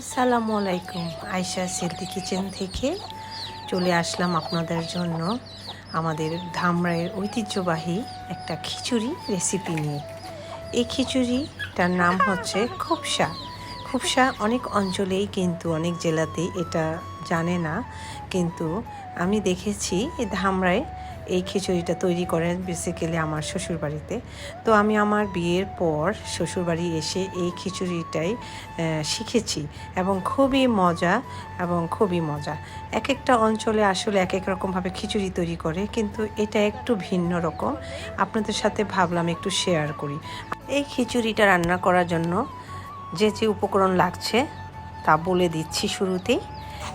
আসসালামু আলাইকুম, আয়শা সেলদি কিচেন থেকে চলে আসলাম আপনাদের জন্য আমাদের ধামরাইয়ের ঐতিহ্যবাহী একটা খিচুড়ি রেসিপি নিয়ে। এই খিচুড়িটার নাম হচ্ছে খুবসা। খুবসা অনেক অঞ্চলেই কিন্তু, অনেক জেলাতেই এটা জানে না, কিন্তু আমি দেখেছি ধামরায় এই খিচুড়িটা তৈরি করেন বেসিক্যালি আমার শ্বশুরবাড়িতে। তো আমি আমার বিয়ের পর শ্বশুরবাড়ি এসে এই খিচুড়িটাই শিখেছি এবং খুবই মজা এবং খুবই মজা। এক একটা অঞ্চলে আসলে এক এক রকমভাবে খিচুড়ি তৈরি করে, কিন্তু এটা একটু ভিন্ন রকম। আপনাদের সাথে ভাবলাম একটু শেয়ার করি। এই খিচুড়িটা রান্না করার জন্য যে যে উপকরণ লাগছে তা বলে দিচ্ছি শুরুতেই।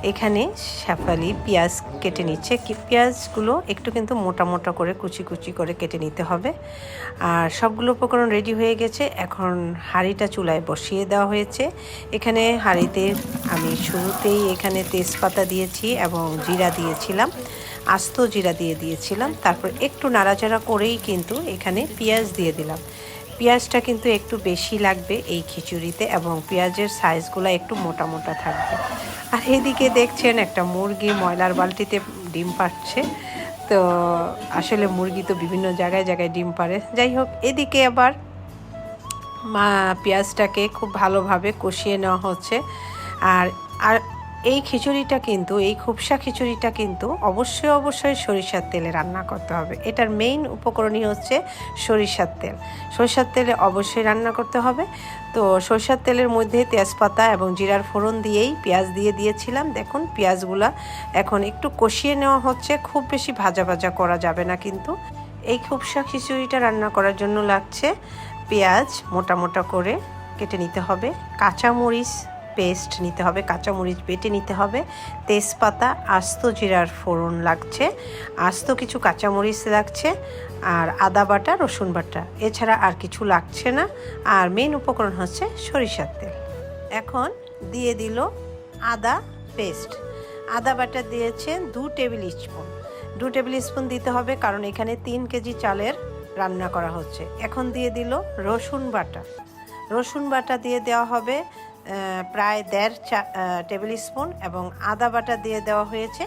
এখানে শেফালি পেঁয়াজ কেটে নিচ্ছে। পেঁয়াজগুলো একটু কিন্তু মোটা মোটা করে, কুচি কুচি করে কেটে নিতে হবে। আর সবগুলো উপকরণ রেডি হয়ে গেছে। এখন হাঁড়িটা চুলায় বসিয়ে দেওয়া হয়েছে। এখানে হাঁড়িতে আমি শুরুতেই এখানে তেজপাতা দিয়েছি এবং জিরা দিয়েছিলাম। আস্ত জিরা দিয়ে দিয়েছিলাম। তারপর একটু নাড়াচাড়া করেই কিন্তু এখানে পেঁয়াজ দিয়ে দিলাম। পেঁয়াজটা কিন্তু একটু বেশি লাগবে এই খিচুড়িতে এবং পেঁয়াজের সাইজগুলো একটু মোটা মোটা থাকবে। আর এদিকে দেখছেন একটা মুরগি ময়লার বালতিতে ডিম পাচ্ছে তো আসলে মুরগি তো বিভিন্ন জায়গায় জায়গায় ডিম পারে যাই হোক, এদিকে আবার মা, পেঁয়াজটাকে খুব ভালোভাবে কষিয়ে নেওয়া হচ্ছে। আর আর এই খিচুড়িটা কিন্তু, এই খুবসা খিচুড়িটা কিন্তু অবশ্যই অবশ্যই সরিষার তেলে রান্না করতে হবে। এটার মেইন উপকরণই হচ্ছে সরিষার তেল। সরিষার তেলে অবশ্যই রান্না করতে হবে। তো সরিষার তেলের মধ্যে তেজপাতা এবং জিরার ফোড়ন দিয়েই পেঁয়াজ দিয়ে দিয়েছিলাম। দেখুন, পেঁয়াজগুলা এখন একটু কষিয়ে নেওয়া হচ্ছে, খুব বেশি ভাজা ভাজা করা যাবে না কিন্তু। এই খুবসা খিচুড়িটা রান্না করার জন্য লাগছে পেঁয়াজ মোটা মোটা করে কেটে নিতে হবে, কাঁচামরিচ পেস্ট নিতে হবে, কাঁচামরিচ বেটে নিতে হবে, তেজপাতা, আস্ত জিরার ফোড়ন লাগছে, আস্ত কিছু কাঁচামরিচ লাগছে আর আদা বাটা, রসুন বাটা। এছাড়া আর কিছু লাগছে না। আর মেন উপকরণ হচ্ছে সরিষার তেল। এখন দিয়ে দিল আদা পেস্ট। আদা বাটা দিয়েছে দু টেবিল স্পুন। দু টেবিল স্পুন দিতে হবে কারণ এখানে তিন কেজি চালের রান্না করা হচ্ছে। এখন দিয়ে দিল রসুন বাটা। রসুন বাটা দিয়ে দেওয়া হবে প্রায় দেড় চা টেবিল স্পুন এবং আদা বাটা দিয়ে দেওয়া হয়েছে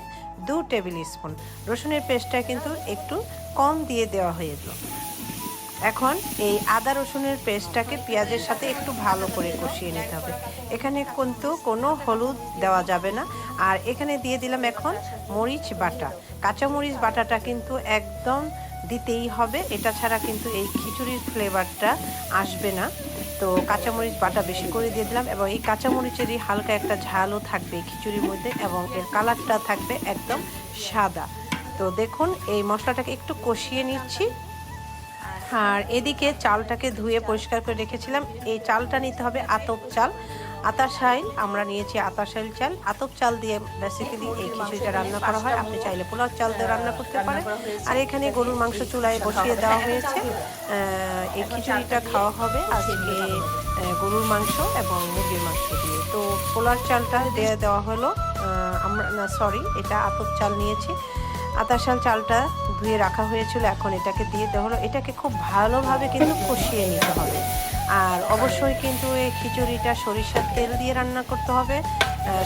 দু টেবিল স্পুন রসুনের পেস্টটা কিন্তু একটু কম দিয়ে দেওয়া হয়েছিল এখন এই আদা রসুনের পেস্টটাকে পেঁয়াজের সাথে একটু ভালো করে কষিয়ে নিতে হবে। এখানে কিন্তু কোনো হলুদ দেওয়া যাবে না। আর এখানে দিয়ে দিলাম এখন মরিচ বাটা। কাঁচা মরিচ বাটাটা কিন্তু একদম দিতেই হবে। এটা ছাড়া কিন্তু এই খিচুড়ির ফ্লেভারটা আসবে না। তো কাঁচামরিচ বাটা বেশি করে দিয়ে দিলাম এবং এই কাঁচামরিচেরই হালকা একটা ঝালও থাকবে খিচুড়ির মধ্যে এবং এর কালারটা থাকবে একদম সাদা। তো দেখুন, এই মশলাটাকে একটু কষিয়ে নিচ্ছি। আর এদিকে চালটাকে ধুয়ে পরিষ্কার করে রেখেছিলাম। এই চালটা নিতে হবে আতপ চাল। আতাশাইল আমরা নিয়েছি আতাশাইল চাল। আতপ চাল দিয়ে বেসিক্যালি এই খিচুড়িটা রান্না করা হয়। আপনি চাইলে পোলাও চাল দিয়ে রান্না করতে পারেন। আর এখানে গরুর মাংস চুলায় বসিয়ে দেওয়া হয়েছে। এই খিচুড়িটা খাওয়া হবে আজকে গরুর মাংস এবং মুরগির মাংস দিয়ে। তো পোলার চালটা দিয়ে দেওয়া হলো। আমরা না সরি এটা আতপ চাল নিয়েছি। আতাশাল চালটা ধুয়ে রাখা হয়েছিল, এখন এটাকে দিয়ে দেওয়া হলো। এটাকে খুব ভালোভাবে কিন্তু কষিয়ে নিতে হবে। আর অবশ্যই কিন্তু এই খিচুড়িটা সরিষার তেল দিয়ে রান্না করতে হবে।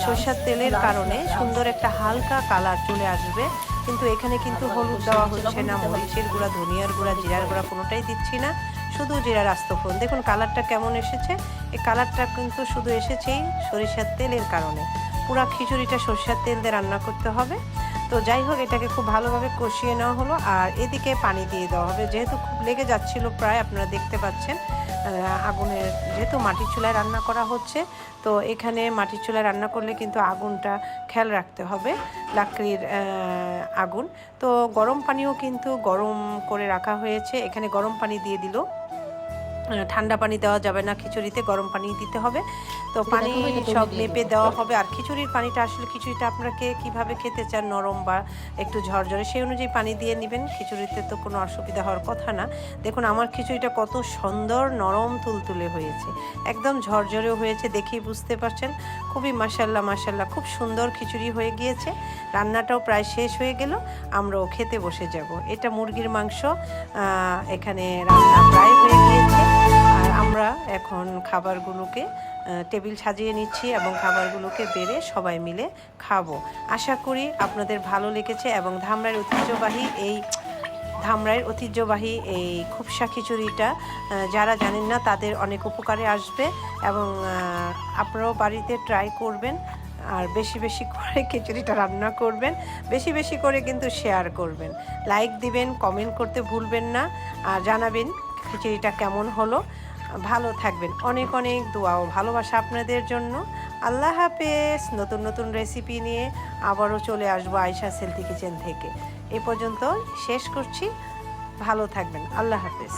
সরিষার তেলের কারণে সুন্দর একটা হালকা কালার চলে আসবে। কিন্তু এখানে কিন্তু হলুদ দেওয়া হচ্ছে না, মরিচের গুঁড়া, ধনিয়ার গুঁড়া, জিরার গুঁড়া কোনোটাই দিচ্ছি না। শুধু জিরার আস্ত ফোড়ন। দেখুন, কালারটা কেমন এসেছে। এই কালারটা কিন্তু শুধু এসেছেই সরিষার তেলের কারণে। পুরা খিচুড়িটা সরিষার তেল দিয়ে রান্না করতে হবে। তো যাই হোক, এটাকে খুব ভালোভাবে কষিয়ে নেওয়া হলো আর এদিকে পানি দিয়ে দেওয়া হবে। যেহেতু খুব লেগে যাচ্ছিল প্রায়, আপনারা দেখতে পাচ্ছেন আগুনের যেহেতু মাটির চুলায় রান্না করা হচ্ছে, তো এখানে মাটির চুলায় রান্না করলে কিন্তু আগুনটা খেয়াল রাখতে হবে, লাকড়ির আগুন। তো গরম পানিও কিন্তু গরম করে রাখা হয়েছে। এখানে গরম পানি দিয়ে দিল। ঠান্ডা পানি দেওয়া যাবে না খিচুড়িতে গরম পানি দিতে হবে। তো পানি সব মেপে দেওয়া হবে। আর খিচুড়ির পানিটা আসলে খিচুড়িটা আপনাকে কীভাবে খেতে চান নরম বা একটু ঝরঝরে সেই অনুযায়ী পানি দিয়ে নেবেন। খিচুড়িতে তো কোনো অসুবিধা হওয়ার কথা না। দেখুন আমার খিচুড়িটা কত সুন্দর নরম তুলতুলে হয়েছে। একদম ঝরঝরেও হয়েছে দেখেই বুঝতে পারছেন। খুবই মাসাল্লাহ মাসাল্লাহ খুব সুন্দর খিচুড়ি হয়ে গিয়েছে। রান্নাটাও প্রায় শেষ হয়ে গেল আমরাও খেতে বসে যাব। এটা মুরগির মাংস এখানে রান্না প্রায় হয়ে গিয়েছে। আমরা এখন খাবারগুলোকে টেবিল সাজিয়ে নিচ্ছি এবং খাবারগুলোকে বেড়ে সবাই মিলে খাব। আশা করি আপনাদের ভালো লেগেছে এবং ধামরার ঐতিহ্যবাহী এই ধামরাইয়ের ঐতিহ্যবাহী এই খুবসা খিচুড়িটা যারা জানেন না তাদের অনেক উপকারে আসবে এবং আপনারাও বাড়িতে ট্রাই করবেন আর বেশি বেশি করে খিচুড়িটা রান্না করবেন, বেশি বেশি করে কিন্তু শেয়ার করবেন। লাইক দিবেন, কমেন্ট করতে ভুলবেন না আর জানাবেন খিচুড়িটা কেমন হলো। ভালো থাকবেন। অনেক অনেক দোয়া ও ভালোবাসা আপনাদের জন্য। আল্লাহ হাফেজ। নতুন নতুন রেসিপি নিয়ে আবারও চলে আসব আয়সা সেলফি কিচেন থেকে। এ পর্যন্ত শেষ করছি। ভালো থাকবেন। আল্লাহ হাফেজ।